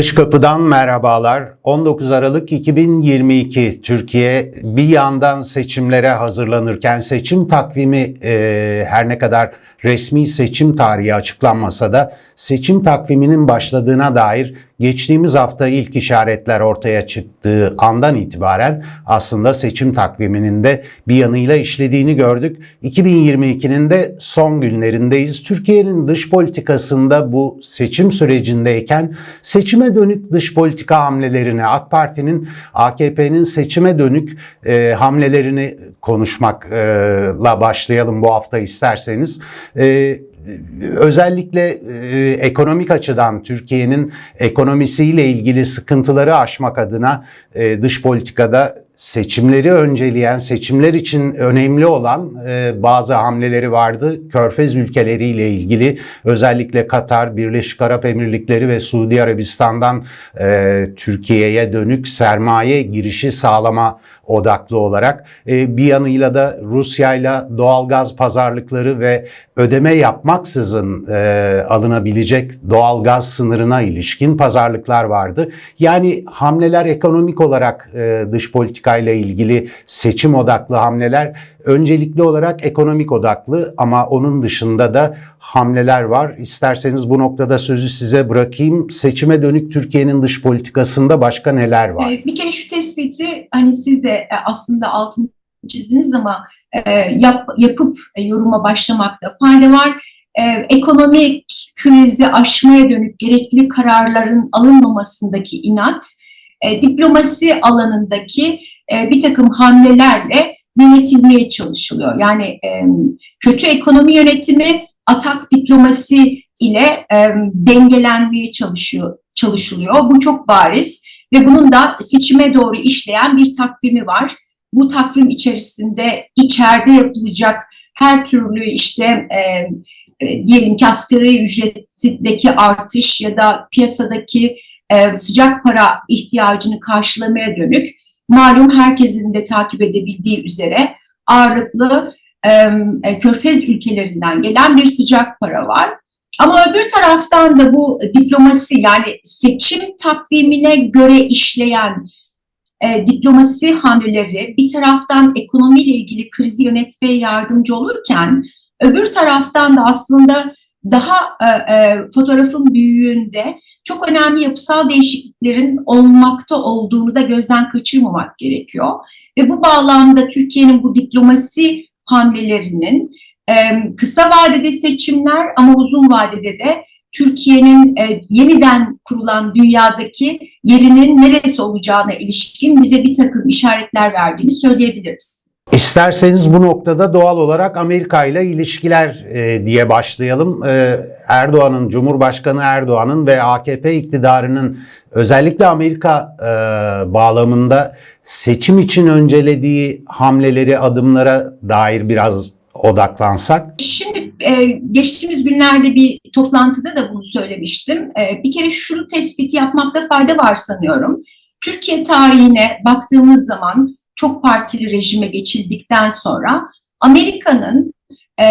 Dış kapıdan merhabalar. 19 Aralık 2022 Türkiye bir yandan seçimlere hazırlanırken seçim takvimi e, her ne kadar resmi seçim tarihi açıklanmasa da seçim takviminin başladığına dair geçtiğimiz hafta ilk işaretler ortaya çıktığı andan itibaren aslında seçim takviminin de bir yanıyla işlediğini gördük. 2022'nin de son günlerindeyiz. Türkiye'nin dış politikasında bu seçim sürecindeyken seçime dönük dış politika hamlelerini AK Parti'nin AKP'nin seçime dönük e, hamlelerini konuşmakla başlayalım bu hafta isterseniz. E, özellikle e, ekonomik açıdan Türkiye'nin ekonomisiyle ilgili sıkıntıları aşmak adına e, dış politikada seçimleri önceleyen, seçimler için önemli olan e, bazı hamleleri vardı. Körfez ülkeleriyle ilgili özellikle Katar, Birleşik Arap Emirlikleri ve Suudi Arabistan'dan e, Türkiye'ye dönük sermaye girişi sağlama odaklı olarak e, bir yanıyla da Rusya ile doğalgaz pazarlıkları ve ödeme yapmaksızın e, alınabilecek doğalgaz sınırına ilişkin pazarlıklar vardı. Yani hamleler ekonomik olarak e, dış politikayla ilgili seçim odaklı hamleler öncelikli olarak ekonomik odaklı ama onun dışında da hamleler var. İsterseniz bu noktada sözü size bırakayım. Seçime dönük Türkiye'nin dış politikasında başka neler var? Bir kere şu tespiti hani siz de e, aslında altını çizdiniz ama e, yap, yapıp yoruma başlamakta fayda var. E, ekonomik krizi aşmaya dönük gerekli kararların alınmamasındaki inat, e, diplomasi alanındaki bir takım hamlelerle yönetilmeye çalışılıyor. Yani e, kötü ekonomi yönetimi atak diplomasi ile e, dengelenmeye çalışıyor çalışılıyor. Bu çok bariz ve bunun da seçime doğru işleyen bir takvimi var. Bu takvim içerisinde içeride yapılacak her türlü işte e, diyelim ki asgari ücretindeki artış ya da piyasadaki e, sıcak para ihtiyacını karşılamaya dönük malum herkesin de takip edebildiği üzere ağırlıklı e, körfez ülkelerinden gelen bir sıcak para var. Ama öbür taraftan da bu diplomasi yani seçim takvimine göre işleyen e, diplomasi hamleleri bir taraftan ekonomiyle ilgili krizi yönetmeye yardımcı olurken öbür taraftan da aslında daha e, e, fotoğrafın büyüğünde çok önemli yapısal değişikliklerin olmakta olduğunu da gözden kaçırmamak gerekiyor. Ve bu bağlamda Türkiye'nin bu diplomasi hamlelerinin e, kısa vadede seçimler ama uzun vadede de Türkiye'nin e, yeniden kurulan dünyadaki yerinin neresi olacağına ilişkin bize bir takım işaretler verdiğini söyleyebiliriz. İsterseniz bu noktada doğal olarak Amerika ile ilişkiler e, diye başlayalım. E, Erdoğan'ın, Cumhurbaşkanı Erdoğan'ın ve AKP iktidarının özellikle Amerika e, bağlamında seçim için öncelediği hamleleri, adımlara dair biraz odaklansak. Şimdi e, geçtiğimiz günlerde bir toplantıda da bunu söylemiştim. E, bir kere şunu tespiti yapmakta fayda var sanıyorum. Türkiye tarihine baktığımız zaman çok partili rejime geçildikten sonra Amerika'nın e,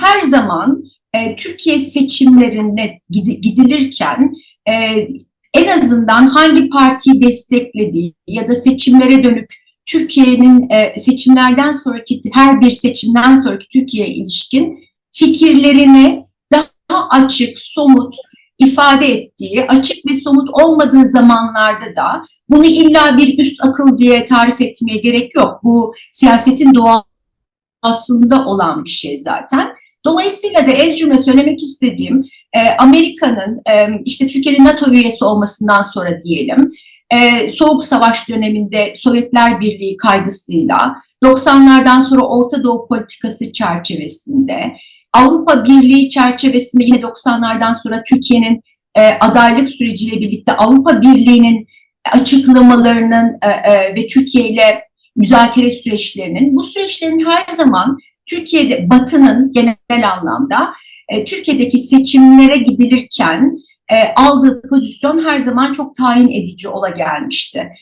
her zaman e, Türkiye seçimlerine gidilirken e, en azından hangi partiyi desteklediği ya da seçimlere dönük Türkiye'nin e, seçimlerden sonraki her bir seçimden sonraki Türkiye'ye ilişkin fikirlerini daha açık, somut ifade ettiği, açık ve somut olmadığı zamanlarda da bunu illa bir üst akıl diye tarif etmeye gerek yok. Bu siyasetin doğasında olan bir şey zaten. Dolayısıyla da ez cümle söylemek istediğim e, Amerika'nın e, işte Türkiye'nin NATO üyesi olmasından sonra diyelim e, Soğuk Savaş döneminde Sovyetler Birliği kaygısıyla 90'lardan sonra Orta Doğu politikası çerçevesinde Avrupa Birliği çerçevesinde yine 90'lardan sonra Türkiye'nin e, adaylık süreciyle birlikte Avrupa Birliği'nin açıklamalarının e, e, ve Türkiye ile müzakere süreçlerinin bu süreçlerin her zaman Türkiye'de Batı'nın genel anlamda e, Türkiye'deki seçimlere gidilirken e, aldığı pozisyon her zaman çok tayin edici ola gelmişti.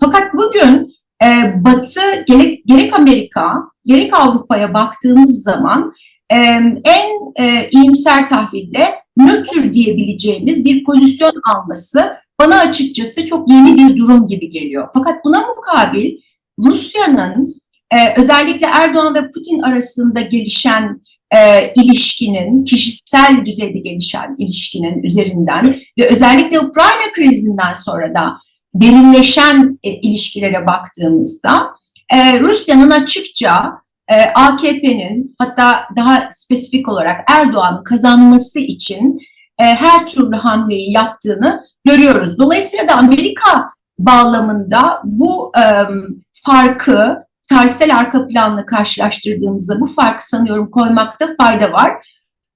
Fakat bugün e, Batı gerek, gerek Amerika gerek Avrupa'ya baktığımız zaman en e, iyimser tahlille nötr diyebileceğimiz bir pozisyon alması bana açıkçası çok yeni bir durum gibi geliyor. Fakat buna mukabil Rusya'nın e, özellikle Erdoğan ve Putin arasında gelişen e, ilişkinin, kişisel düzeyde gelişen ilişkinin üzerinden ve özellikle Ukrayna krizinden sonra da derinleşen e, ilişkilere baktığımızda Rusya'nın açıkça e, AKP'nin hatta daha spesifik olarak Erdoğan'ın kazanması için e, her türlü hamleyi yaptığını görüyoruz. Dolayısıyla da Amerika bağlamında bu e, farkı tarihsel arka planla karşılaştırdığımızda bu farkı sanıyorum koymakta fayda var.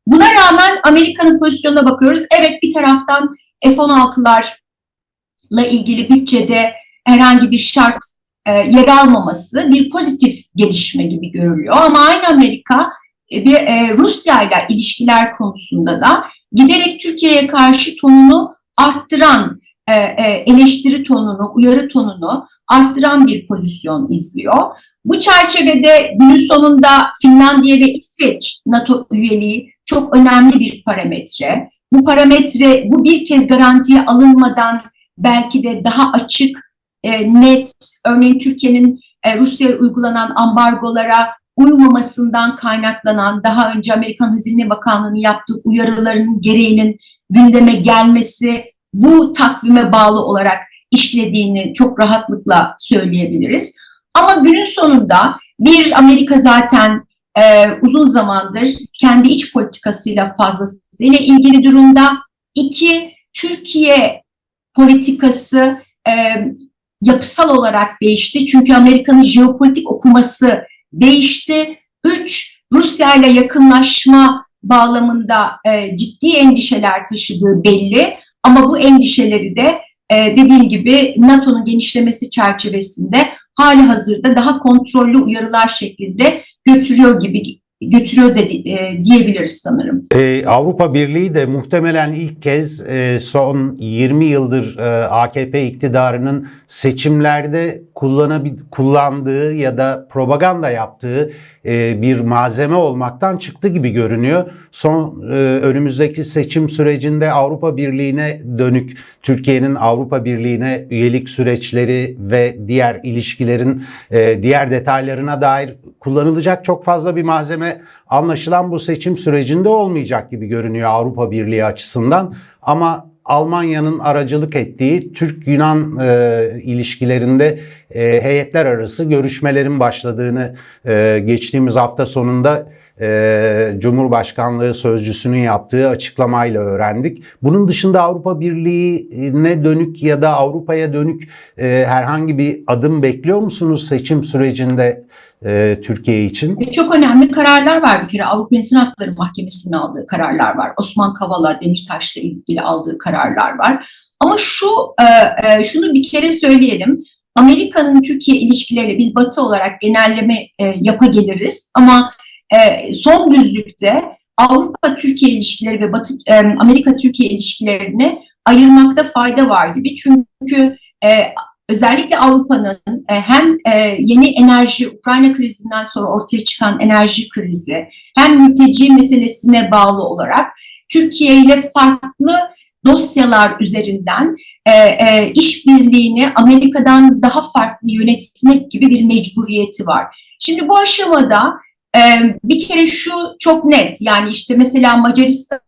Buna rağmen Amerika'nın pozisyonuna bakıyoruz. Evet bir taraftan F-16'larla ilgili bütçede herhangi bir şart yer almaması bir pozitif gelişme gibi görülüyor. Ama aynı Amerika e, bir e, Rusya ile ilişkiler konusunda da giderek Türkiye'ye karşı tonunu arttıran, e, e, eleştiri tonunu, uyarı tonunu arttıran bir pozisyon izliyor. Bu çerçevede günün sonunda Finlandiya ve İsveç NATO üyeliği çok önemli bir parametre. Bu parametre bu bir kez garantiye alınmadan belki de daha açık, e, net, örneğin Türkiye'nin e, Rusya'ya uygulanan ambargolara uymamasından kaynaklanan daha önce Amerikan Hazine Bakanlığı'nın yaptığı uyarılarının gereğinin gündeme gelmesi bu takvime bağlı olarak işlediğini çok rahatlıkla söyleyebiliriz. Ama günün sonunda bir Amerika zaten e, uzun zamandır kendi iç politikasıyla fazlasıyla ilgili durumda. İki, Türkiye politikası e, yapısal olarak değişti. Çünkü Amerika'nın jeopolitik okuması değişti. Üç, Rusya ile yakınlaşma bağlamında e, ciddi endişeler taşıdığı belli. Ama bu endişeleri de e, dediğim gibi NATO'nun genişlemesi çerçevesinde hali hazırda daha kontrollü uyarılar şeklinde götürüyor gibi götürüyor de, e, diyebiliriz sanırım. Ee, Avrupa Birliği de muhtemelen ilk kez e, son 20 yıldır e, AKP iktidarının seçimlerde kullanabil kullandığı ya da propaganda yaptığı e, bir malzeme olmaktan çıktı gibi görünüyor. Son e, önümüzdeki seçim sürecinde Avrupa Birliği'ne dönük Türkiye'nin Avrupa Birliği'ne üyelik süreçleri ve diğer ilişkilerin e, diğer detaylarına dair kullanılacak çok fazla bir malzeme anlaşılan bu seçim sürecinde olmayacak gibi görünüyor Avrupa Birliği açısından. Ama Almanya'nın aracılık ettiği Türk-Yunan e, ilişkilerinde e, heyetler arası görüşmelerin başladığını e, geçtiğimiz hafta sonunda e, Cumhurbaşkanlığı sözcüsünün yaptığı açıklamayla öğrendik. Bunun dışında Avrupa Birliği'ne dönük ya da Avrupa'ya dönük e, herhangi bir adım bekliyor musunuz seçim sürecinde e, Türkiye için? Çok önemli kararlar var bir kere. Avrupa İnsan Hakları Mahkemesi'nin aldığı kararlar var. Osman Kavala, Demirtaş'la ilgili aldığı kararlar var. Ama şu e, e, şunu bir kere söyleyelim. Amerika'nın Türkiye ilişkileriyle biz Batı olarak genelleme e, yapabiliriz ama e, son düzlükte Avrupa-Türkiye ilişkileri ve Batı e, Amerika-Türkiye ilişkilerini ayırmakta fayda var gibi. Çünkü e, özellikle Avrupa'nın e, hem e, yeni enerji, Ukrayna krizinden sonra ortaya çıkan enerji krizi, hem mülteci meselesine bağlı olarak Türkiye ile farklı dosyalar üzerinden e, e, işbirliğini Amerika'dan daha farklı yönetmek gibi bir mecburiyeti var. Şimdi bu aşamada e, bir kere şu çok net yani işte mesela Macaristan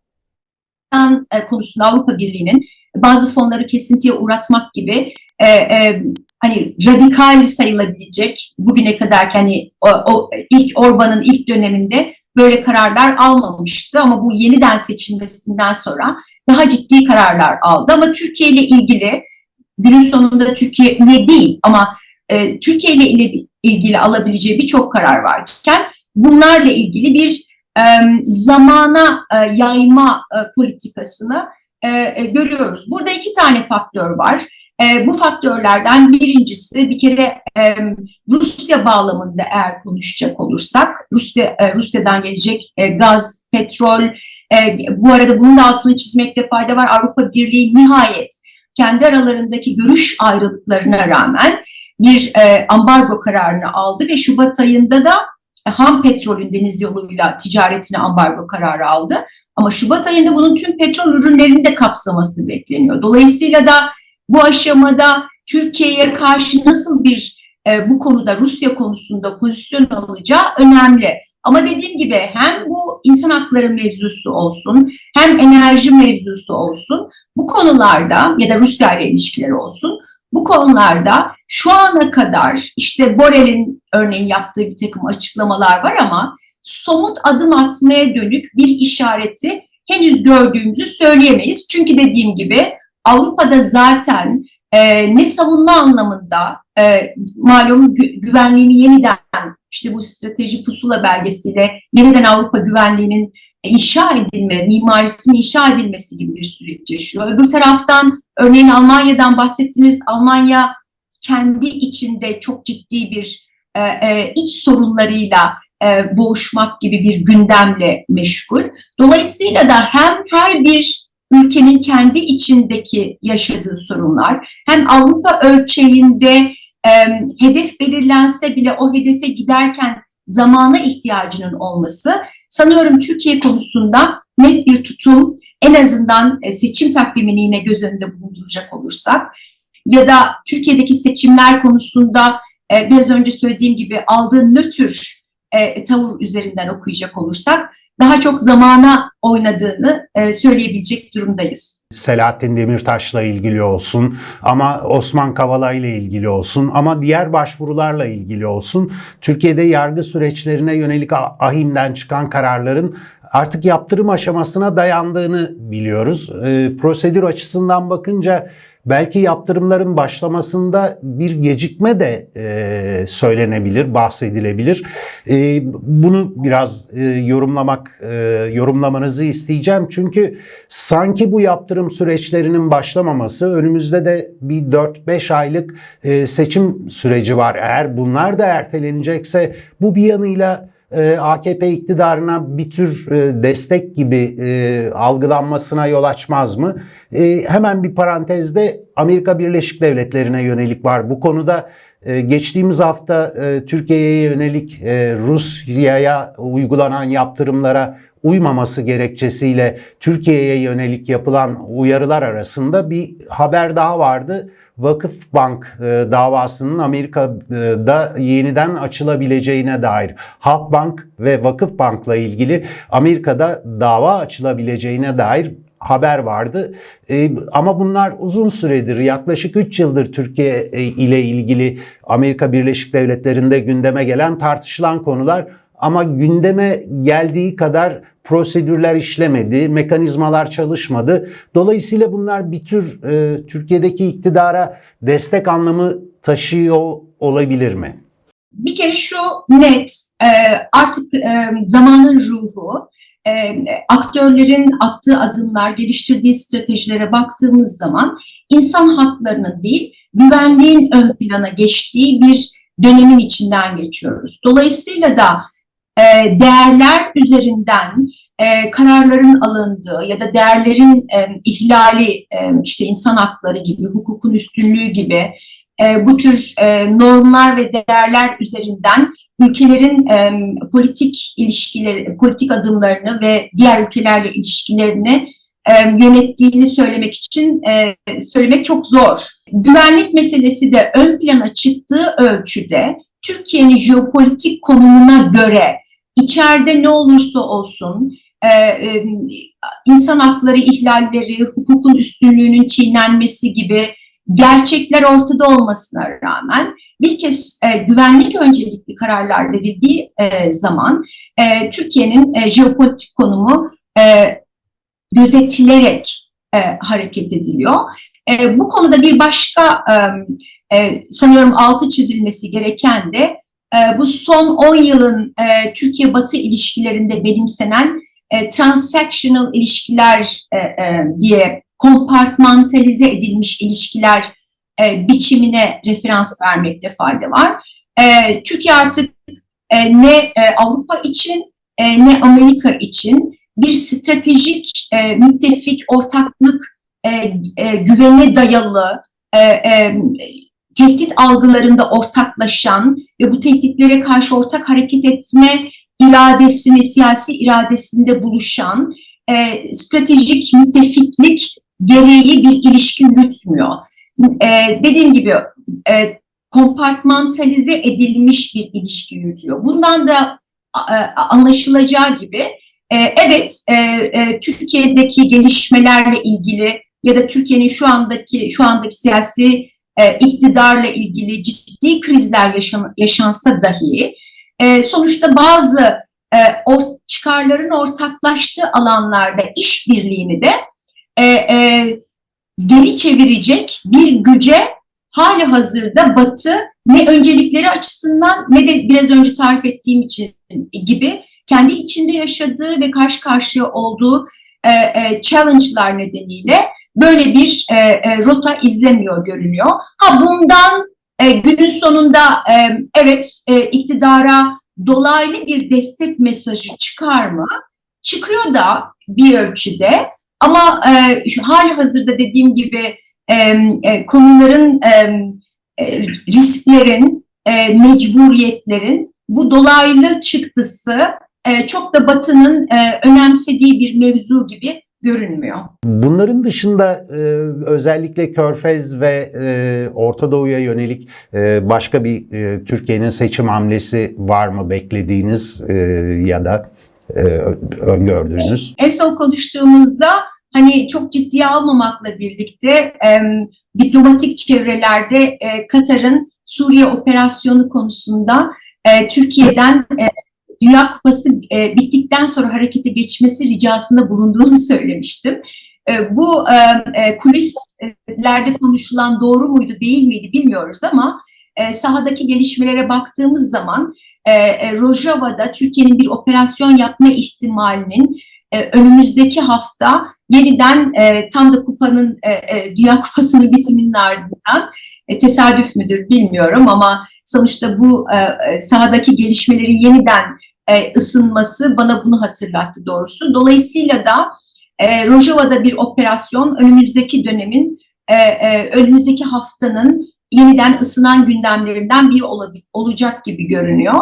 e, konusunda Avrupa Birliği'nin bazı fonları kesintiye uğratmak gibi e, e, hani radikal sayılabilecek bugüne kadar hani o, o ilk Orban'ın ilk döneminde böyle kararlar almamıştı. Ama bu yeniden seçilmesinden sonra daha ciddi kararlar aldı. Ama Türkiye ile ilgili günün sonunda Türkiye üye değil ama e, Türkiye ile ilgili alabileceği birçok karar varken bunlarla ilgili bir zamana e, yayma e, politikasını e, görüyoruz. Burada iki tane faktör var. Bu faktörlerden birincisi bir kere Rusya bağlamında eğer konuşacak olursak, Rusya Rusya'dan gelecek gaz, petrol, bu arada bunun da altını çizmekte fayda var. Avrupa Birliği nihayet kendi aralarındaki görüş ayrılıklarına rağmen bir e, ambargo kararını aldı ve Şubat ayında da ham petrolün deniz yoluyla ticaretine ambargo kararı aldı. Ama Şubat ayında bunun tüm petrol ürünlerini de kapsaması bekleniyor. Dolayısıyla da Bu aşamada Türkiye'ye karşı nasıl bir e, bu konuda Rusya konusunda pozisyon alacağı önemli. Ama dediğim gibi hem bu insan hakları mevzusu olsun hem enerji mevzusu olsun bu konularda ya da Rusya ile ilişkileri olsun bu konularda şu ana kadar işte Borel'in örneğin yaptığı bir takım açıklamalar var ama somut adım atmaya dönük bir işareti henüz gördüğümüzü söyleyemeyiz. Çünkü dediğim gibi Avrupa'da zaten e, ne savunma anlamında e, malum gü- güvenliğini yeniden işte bu strateji pusula belgesiyle yeniden Avrupa güvenliğinin inşa edilme, mimarisinin inşa edilmesi gibi bir süreç yaşıyor. Öbür taraftan örneğin Almanya'dan bahsettiniz. Almanya kendi içinde çok ciddi bir e, e, iç sorunlarıyla e, boğuşmak gibi bir gündemle meşgul. Dolayısıyla da hem her bir ülkenin kendi içindeki yaşadığı sorunlar hem Avrupa ölçeğinde e, hedef belirlense bile o hedefe giderken zamana ihtiyacının olması sanıyorum Türkiye konusunda net bir tutum en azından e, seçim takvimini yine göz önünde bulunduracak olursak ya da Türkiye'deki seçimler konusunda e, biraz önce söylediğim gibi aldığı nötr e, tavır üzerinden okuyacak olursak daha çok zamana oynadığını e, söyleyebilecek durumdayız. Selahattin Demirtaş'la ilgili olsun ama Osman Kavala ile ilgili olsun ama diğer başvurularla ilgili olsun Türkiye'de yargı süreçlerine yönelik ahimden çıkan kararların artık yaptırım aşamasına dayandığını biliyoruz. Ee, prosedür açısından bakınca belki yaptırımların başlamasında bir gecikme de e, söylenebilir, bahsedilebilir. E, bunu biraz e, yorumlamak, e, yorumlamanızı isteyeceğim çünkü sanki bu yaptırım süreçlerinin başlamaması önümüzde de bir 4-5 aylık e, seçim süreci var. Eğer bunlar da ertelenecekse bu bir yanıyla e, AKP iktidarına bir tür e, destek gibi e, algılanmasına yol açmaz mı? E, hemen bir parantezde Amerika Birleşik Devletleri'ne yönelik var. Bu konuda e, geçtiğimiz hafta e, Türkiye'ye yönelik e, Rusya'ya uygulanan yaptırımlara uymaması gerekçesiyle Türkiye'ye yönelik yapılan uyarılar arasında bir haber daha vardı. Vakıfbank e, davasının Amerika'da yeniden açılabileceğine dair Halkbank ve Vakıfbank'la ilgili Amerika'da dava açılabileceğine dair haber vardı. E, ama bunlar uzun süredir yaklaşık 3 yıldır Türkiye e, ile ilgili Amerika Birleşik Devletleri'nde gündeme gelen tartışılan konular ama gündeme geldiği kadar prosedürler işlemedi, mekanizmalar çalışmadı. Dolayısıyla bunlar bir tür e, Türkiye'deki iktidara destek anlamı taşıyor olabilir mi? Bir kere şu net e, artık e, zamanın ruhu e, aktörlerin attığı adımlar, geliştirdiği stratejilere baktığımız zaman insan haklarının değil güvenliğin ön plana geçtiği bir dönemin içinden geçiyoruz. Dolayısıyla da değerler üzerinden e, kararların alındığı ya da değerlerin e, ihlali, e, işte insan hakları gibi, hukukun üstünlüğü gibi e, bu tür e, normlar ve değerler üzerinden ülkelerin e, politik ilişkileri, politik adımlarını ve diğer ülkelerle ilişkilerini e, yönettiğini söylemek için e, söylemek çok zor. Güvenlik meselesi de ön plana çıktığı ölçüde Türkiye'nin jeopolitik konumuna göre içeride ne olursa olsun e, e, insan hakları ihlalleri, hukukun üstünlüğünün çiğnenmesi gibi gerçekler ortada olmasına rağmen bir kez e, güvenlik öncelikli kararlar verildiği e, zaman e, Türkiye'nin e, jeopolitik konumu e, gözetilerek e, hareket ediliyor. E, bu konuda bir başka e, e, sanıyorum altı çizilmesi gereken de bu son 10 yılın e, Türkiye-Batı ilişkilerinde benimsenen e, transactional ilişkiler e, diye kompartmantalize edilmiş ilişkiler biçimine referans vermekte fayda var. Türkiye artık ne Avrupa için ne Amerika için bir stratejik müttefik ortaklık güvene dayalı tehdit algılarında ortaklaşan ve bu tehditlere karşı ortak hareket etme iradesini, siyasi iradesinde buluşan e, stratejik müttefiklik gereği bir ilişki yürütmüyor. e, dediğim gibi e, kompartmantalize edilmiş bir ilişki yürütüyor. Bundan da e, anlaşılacağı gibi e, evet e, e, Türkiye'deki gelişmelerle ilgili ya da Türkiye'nin şu andaki şu andaki siyasi e, iktidarla ilgili ciddi krizler yaşan, yaşansa dahi e, sonuçta bazı e, çıkarların ortaklaştığı alanlarda işbirliğini de e, e, geri çevirecek bir güce hali hazırda Batı ne öncelikleri açısından ne de biraz önce tarif ettiğim için gibi kendi içinde yaşadığı ve karşı karşıya olduğu e, e, challenge'lar nedeniyle böyle bir e, e, rota izlemiyor görünüyor. Ha bundan e, günün sonunda e, evet e, iktidara dolaylı bir destek mesajı çıkar mı? Çıkıyor da bir ölçüde ama e, şu hali hazırda dediğim gibi e, e, konuların e, e, risklerin, e, mecburiyetlerin bu dolaylı çıktısı e, çok da Batı'nın e, önemsediği bir mevzu gibi görünmüyor. Bunların dışında e, özellikle Körfez ve e, Orta Doğu'ya yönelik e, başka bir e, Türkiye'nin seçim hamlesi var mı beklediğiniz e, ya da e, öngördüğünüz? En son konuştuğumuzda hani çok ciddiye almamakla birlikte e, diplomatik çevrelerde e, Katar'ın Suriye operasyonu konusunda e, Türkiye'den e, Dünya Kupası e, bittikten sonra harekete geçmesi ricasında bulunduğunu söylemiştim. E, bu e, e, kulislerde konuşulan doğru muydu değil miydi bilmiyoruz ama e, sahadaki gelişmelere baktığımız zaman e, e, Rojava'da Türkiye'nin bir operasyon yapma ihtimalinin e, önümüzdeki hafta yeniden e, tam da kupanın e, e, Dünya Kupası'nın bitiminin ardından e, tesadüf müdür bilmiyorum ama sonuçta bu e, e, sahadaki gelişmelerin yeniden e, ısınması bana bunu hatırlattı doğrusu. Dolayısıyla da e, Rojava'da bir operasyon önümüzdeki dönemin, e, e, önümüzdeki haftanın yeniden ısınan gündemlerinden biri olacak gibi görünüyor.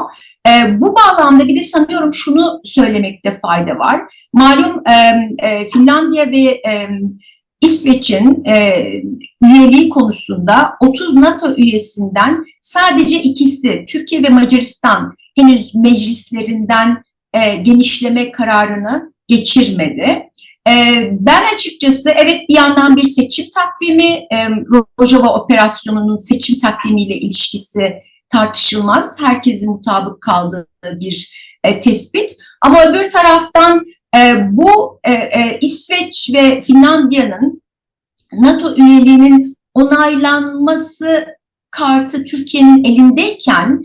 E, bu bağlamda bir de sanıyorum şunu söylemekte fayda var. Malum e, e, Finlandiya ve e, İsveç'in e, üyeliği konusunda 30 NATO üyesinden sadece ikisi Türkiye ve Macaristan henüz meclislerinden e, genişleme kararını geçirmedi. E, ben açıkçası evet bir yandan bir seçim takvimi, e, Rojava operasyonunun seçim takvimiyle ilişkisi tartışılmaz. Herkesin mutabık kaldığı bir e, tespit. Ama öbür taraftan e, bu İsveç ve Finlandiya'nın NATO üyeliğinin onaylanması kartı Türkiye'nin elindeyken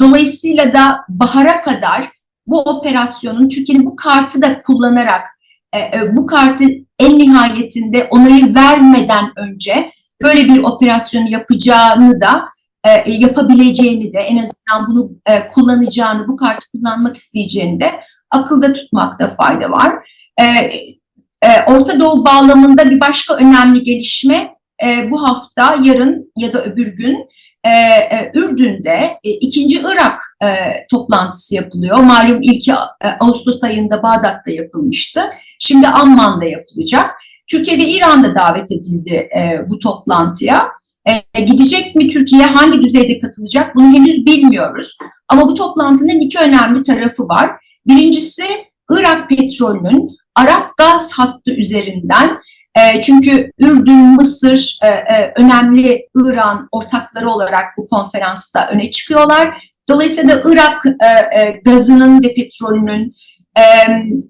dolayısıyla da bahara kadar bu operasyonun Türkiye'nin bu kartı da kullanarak e, e, bu kartı en nihayetinde onayı vermeden önce böyle bir operasyonu yapacağını da e, yapabileceğini de en azından bunu kullanacağını, bu kartı kullanmak isteyeceğini de akılda tutmakta fayda var. Orta Doğu bağlamında bir başka önemli gelişme bu hafta, yarın ya da öbür gün Ürdün'de e, ikinci Irak e, toplantısı yapılıyor. Malum ilki e, Ağustos ayında Bağdat'ta yapılmıştı. Şimdi Amman'da yapılacak. Türkiye ve İran da davet edildi e, bu toplantıya. E, gidecek mi Türkiye, hangi düzeyde katılacak bunu henüz bilmiyoruz. Ama bu toplantının iki önemli tarafı var. Birincisi Irak petrolünün Arap gaz hattı üzerinden e, çünkü Ürdün, Mısır e, e, önemli İran ortakları olarak bu konferansta öne çıkıyorlar. Dolayısıyla Irak e, e, gazının ve petrolünün e,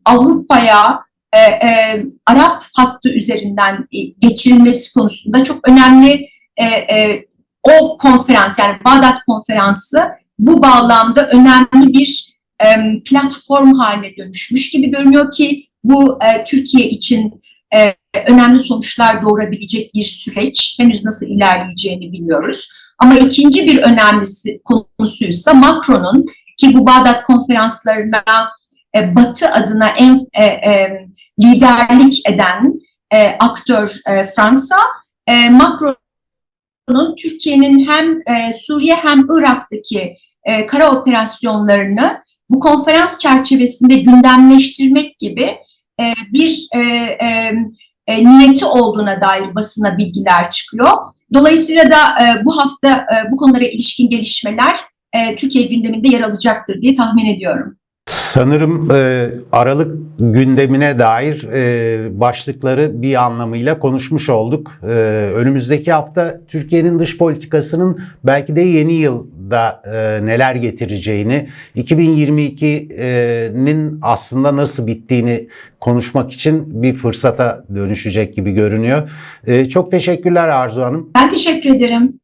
Avrupa'ya e, e, Arap hattı üzerinden e, geçirilmesi konusunda çok önemli e, e, o konferans yani Bağdat konferansı bu bağlamda önemli bir e, platform haline dönüşmüş gibi görünüyor ki bu e, Türkiye için e, önemli sonuçlar doğurabilecek bir süreç. Henüz nasıl ilerleyeceğini bilmiyoruz. Ama ikinci bir önemlisi konusuysa Macron'un ki bu Bağdat konferanslarına e, Batı adına en e, e, liderlik eden e, aktör e, Fransa, e, Macron'un Türkiye'nin hem e, Suriye hem Irak'taki e, kara operasyonlarını bu konferans çerçevesinde gündemleştirmek gibi e, bir e, e, e, niyeti olduğuna dair basına bilgiler çıkıyor. Dolayısıyla da e, bu hafta e, bu konulara ilişkin gelişmeler e, Türkiye gündeminde yer alacaktır diye tahmin ediyorum. Sanırım e, Aralık gündemine dair e, başlıkları bir anlamıyla konuşmuş olduk. E, önümüzdeki hafta Türkiye'nin dış politikasının belki de yeni yılda e, neler getireceğini, 2022'nin aslında nasıl bittiğini konuşmak için bir fırsata dönüşecek gibi görünüyor. E, çok teşekkürler Arzu Hanım. Ben teşekkür ederim.